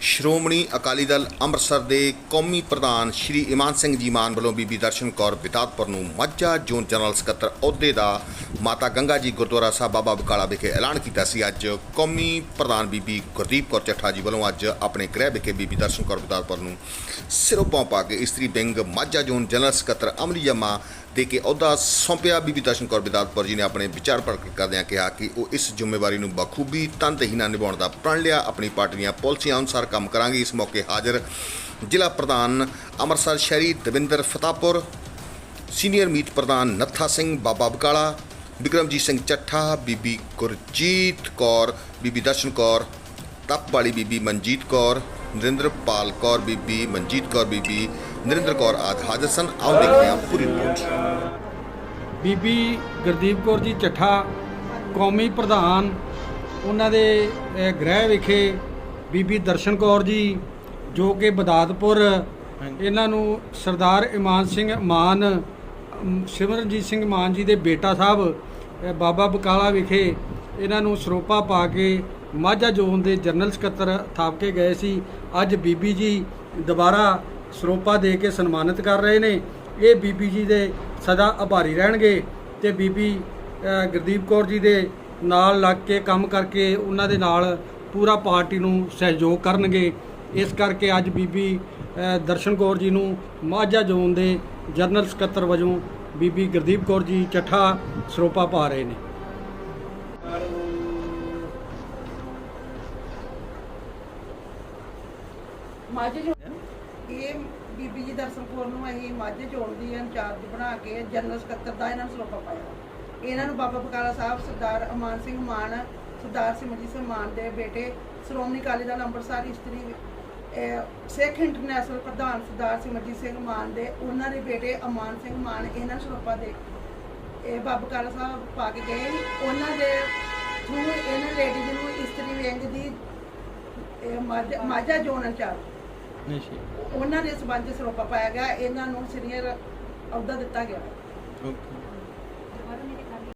ਸ਼੍ਰੋਮਣੀ ਅਕਾਲੀ ਦਲ ਅੰਮ੍ਰਿਤਸਰ ਦੇ ਕੌਮੀ ਪ੍ਰਧਾਨ ਸ਼੍ਰੀ ਇਮਾਨ ਸਿੰਘ ਜੀ ਮਾਨ ਵੱਲੋਂ ਬੀਬੀ ਦਰਸ਼ਨ ਕੌਰ ਬਿਤਾਤਪੁਰ ਨੂੰ ਮਾਝਾ ਜ਼ੋਨ ਜਨਰਲ ਸਕੱਤਰ ਅਹੁਦੇ ਦਾ ਮਾਤਾ ਗੰਗਾ ਜੀ ਗੁਰਦੁਆਰਾ ਸਾਹਿਬ ਬਾਬਾ ਬਕਾਲਾ ਵਿਖੇ ਐਲਾਨ ਕੀਤਾ ਸੀ। ਅੱਜ ਕੌਮੀ ਪ੍ਰਧਾਨ ਬੀਬੀ ਗੁਰਦੀਪ ਕੌਰ ਚੱਠਾ ਜੀ ਵੱਲੋਂ ਅੱਜ ਆਪਣੇ ਗ੍ਰਹਿ ਵਿਖੇ ਬੀਬੀ ਦਰਸ਼ਨ ਕੌਰ ਬਿਤਾਤਪੁਰ ਨੂੰ ਸਿਰੋਂ ਪਾਉ ਪਾ ਕੇ ਇਸਤਰੀ ਵਿੰਗ ਮਾਝਾ ਜ਼ੋਨ ਜਨਰਲ ਸਕੱਤਰ ਅਮਲੀ ਜਮਾ ਦੇ ਕੇ ਅਹੁਦਾ ਸੌਂਪਿਆ। ਬੀਬੀ ਦਰਸ਼ਨ ਕੌਰ ਬਿਦਾਤਪੁਰ ਜੀ ਨੇ ਆਪਣੇ ਵਿਚਾਰ ਪ੍ਰਗਟ ਕਰਦਿਆਂ ਕਿਹਾ ਕਿ ਉਹ ਇਸ ਜ਼ਿੰਮੇਵਾਰੀ ਨੂੰ ਬਖੂਬੀ ਤਨਦੇਹੀ ਨਾਲ ਨਿਭਾਉਣ ਦਾ ਪ੍ਰਣ ਲਿਆ। ਆਪਣੀ ਪਾਰਟੀ ਦੀਆਂ ਪਾਲਿਸੀਆਂ ਅਨੁਸਾਰ ਕੰਮ ਕਰਾਂਗੇ। ਇਸ ਮੌਕੇ ਹਾਜ਼ਰ ਜ਼ਿਲ੍ਹਾ ਪ੍ਰਧਾਨ ਅੰਮ੍ਰਿਤਸਰ ਸ਼ਹਿਰੀ ਦਵਿੰਦਰ ਫਤਾਪੁਰ, ਸੀਨੀਅਰ ਮੀਤ ਪ੍ਰਧਾਨ ਨੱਥਾ ਸਿੰਘ, ਬਾਬਾ ਬਕਾਲਾ ਵਿਕਰਮਜੀਤ ਸਿੰਘ ਚੱਠਾ ਬੀਬੀ ਗੁਰਜੀਤ ਕੌਰ ਬੀਬੀ ਦਰਸ਼ਨ ਕੌਰ ਤਪ ਵਾਲੀ ਬੀਬੀ ਮਨਜੀਤ ਕੌਰ ਨਰਿੰਦਰਪਾਲ ਕੌਰ ਬੀਬੀ ਮਨਜੀਤ ਕੌਰ ਬੀਬੀ ਨਰਿੰਦਰ ਕੌਰ ਆਦਿ ਹਾਜ਼ਰ ਸਨ। ਆਓ ਦੇਖਦੇ ਹਾਂ ਪੂਰੀ ਰਿਪੋਰਟ ਬੀਬੀ ਗੁਰਦੀਪ ਕੌਰ ਜੀ ਚੱਠਾ ਕੌਮੀ ਪ੍ਰਧਾਨ ਉਹਨਾਂ ਦੇ ਗ੍ਰਹਿ ਵਿਖੇ ਬੀਬੀ ਦਰਸ਼ਨ ਕੌਰ ਜੀ ਜੋ ਕਿ ਬਦਾਦਪੁਰ ਇਹਨਾਂ ਨੂੰ ਸਰਦਾਰ ਇਮਾਨ ਸਿੰਘ ਮਾਨ ਸਿਮਰਨਜੀਤ ਸਿੰਘ ਮਾਨ ਜੀ ਦੇ ਬੇਟਾ ਸਾਹਿਬ ਬਾਬਾ ਬਕਾਲਾ ਵਿਖੇ ਇਹਨਾਂ ਨੂੰ ਸਰੋਪਾ ਪਾ ਕੇ ਮਾਝਾ ਜ਼ੋਨ ਦੇ ਜਨਰਲ ਸਕੱਤਰ ਥਾਪ ਕੇ ਗਏ ਸੀ। ਅੱਜ ਬੀਬੀ ਜੀ ਦੁਬਾਰਾ ਸਰੋਪਾ ਦੇ ਕੇ ਸਨਮਾਨਿਤ ਕਰ ਰਹੇ ਨੇ। ਇਹ ਬੀਬੀ ਜੀ ਦੇ ਸਦਾ ਆਭਾਰੀ ਰਹਿਣਗੇ ਤੇ ਬੀਬੀ ਗੁਰਦੀਪ ਕੌਰ ਜੀ ਦੇ ਨਾਲ ਲੱਗ ਕੇ ਕੰਮ ਕਰਕੇ ਉਹਨਾਂ ਦੇ ਨਾਲ ਪੂਰਾ ਪਾਰਟੀ ਨੂੰ ਸਹਿਯੋਗ ਕਰਨਗੇ। ਇਸ ਕਰਕੇ ਅੱਜ ਬੀਬੀ ਦਰਸ਼ਨ ਕੌਰ ਜੀ ਨੂੰ ਮਾਝਾ ਜ਼ੋਨ ਦੇ ਜਨਰਲ ਸਕੱਤਰ ਵਜੋਂ ਬੀਬੀ ਗੁਰਦੀਪ ਕੌਰ ਜੀ ਚੱਠਾ ਸਰੋਪਾ ਪਾ ਰਹੇ ਨੇ। ਮਾਝੇ ਜੋ ਇਹ ਬੀਬੀ ਜੀ ਦਰਸ਼ਨ ਕੌਰ ਨੂੰ ਅਸੀਂ ਮਾਝੇ ਚੋਣ ਦੀ ਇੰਚਾਰਜ ਬਣਾ ਕੇ ਜਨਰਲ ਸਕੱਤਰ ਦਾ ਇਹਨਾਂ ਨੂੰ ਸਰੋਪਾ ਪਾਇਆ। ਇਹਨਾਂ ਨੂੰ ਬਾਬਾ ਬਕਾਲਾ ਸਾਹਿਬ ਸਰਦਾਰ ਅਮਾਨ ਸਿੰਘ ਮਾਨ ਸਰਦਾਰ ਸਿਮਰਜੀਤ ਸਿੰਘ ਮਾਨ ਦੇ ਬੇਟੇ ਸ਼੍ਰੋਮਣੀ ਅਕਾਲੀ ਦਲ ਅੰਮ੍ਰਿਤਸਰ ਇਸਤਰੀ ਸਿੱਖ ਇੰਟਰਨੈਸ਼ਨਲ ਪ੍ਰਧਾਨ ਸਰਦਾਰ ਸਿਮਰਜੀਤ ਸਿੰਘ ਮਾਨ ਦੇ ਉਹਨਾਂ ਦੇ ਬੇਟੇ ਅਮਾਨ ਸਿੰਘ ਮਾਨ ਇਹਨਾਂ ਨੂੰ ਸਰੋਪਾ ਦੇ ਇਹ ਬਾਬਾ ਬਕਾਲਾ ਸਾਹਿਬ ਪਾ ਕੇ ਗਏ। ਉਹਨਾਂ ਦੇ ਥਰੂ ਇਹਨਾਂ ਲੇਡੀਜ਼ ਨੂੰ ਇਸਤਰੀ ਵਿੰਗ ਦੀ ਮਾਝਾ- ਜ਼ੋਨ ਨਹੀਂ ਉਹਨਾਂ ਦੇ ਸਬੰਧ ਸਰੋਪਾ ਪਾਇਆ ਗਿਆ। ਇਹਨਾਂ ਨੂੰ ਸੀਨੀਅਰ ਅਹੁਦਾ ਦਿੱਤਾ ਗਿਆ। ਓਕੇ।